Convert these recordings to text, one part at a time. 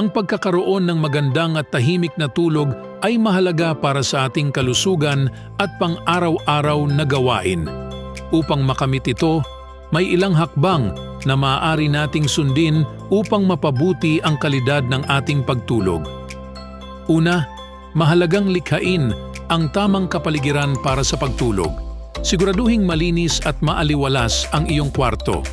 ang pagkakaroon ng magandang at tahimik na tulog ay mahalaga para sa ating kalusugan at pang-araw-araw na gawain. Upang makamit ito, may ilang hakbang na maaari nating sundin upang mapabuti ang kalidad ng ating pagtulog. Una, mahalagang likhain ang tamang kapaligiran para sa pagtulog. Siguraduhing malinis at maaliwalas ang iyong kwarto.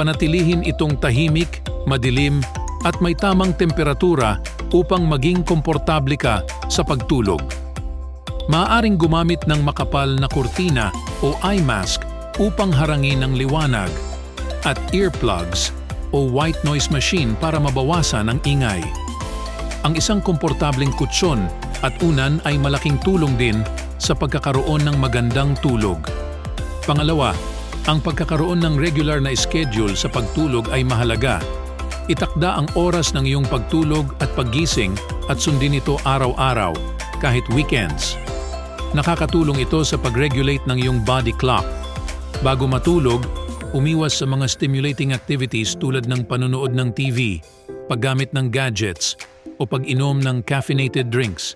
Panatilihin itong tahimik, madilim at may tamang temperatura upang maging komportable ka sa pagtulog. Maaaring gumamit ng makapal na kurtina o eye mask upang harangin ang liwanag at earplugs o white noise machine para mabawasan ang ingay. Ang isang komportableng kutsyon at unan ay malaking tulong din sa pagkakaroon ng magandang tulog. Pangalawa, ang pagkakaroon ng regular na schedule sa pagtulog ay mahalaga. Itakda ang oras ng iyong pagtulog at paggising at sundin ito araw-araw, kahit weekends. Nakakatulong ito sa pag-regulate ng iyong body clock. Bago matulog, umiwas sa mga stimulating activities tulad ng panonood ng TV, paggamit ng gadgets, o pag-inom ng caffeinated drinks.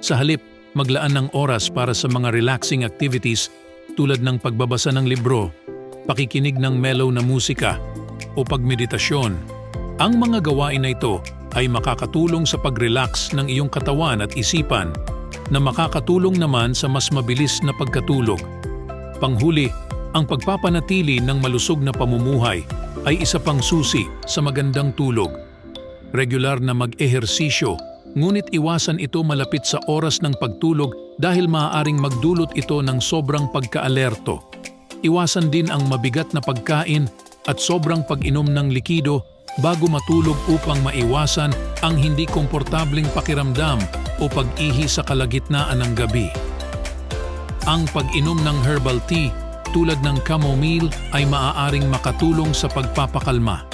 Sa halip, maglaan ng oras para sa mga relaxing activities tulad ng pagbabasa ng libro, pakikinig ng mellow na musika, o pagmeditasyon. Ang mga gawain na ito ay makakatulong sa pag-relax ng iyong katawan at isipan na makakatulong naman sa mas mabilis na pagkatulog. Panghuli, ang pagpapanatili ng malusog na pamumuhay ay isa pang susi sa magandang tulog. Regular na mag-ehersisyo, ngunit iwasan ito malapit sa oras ng pagtulog dahil maaaring magdulot ito ng sobrang pagkaalerto. Iwasan din ang mabigat na pagkain at sobrang pag-inom ng likido bago matulog upang maiwasan ang hindi komportableng pakiramdam o pag-ihi sa kalagitnaan ng gabi. Ang pag-inom ng herbal tea tulad ng chamomile ay maaaring makatulong sa pagpapakalma.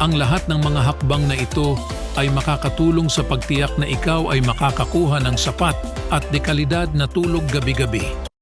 Ang lahat ng mga hakbang na ito ay makakatulong sa pagtiyak na ikaw ay makakakuha ng sapat at dekalidad na tulog gabi-gabi.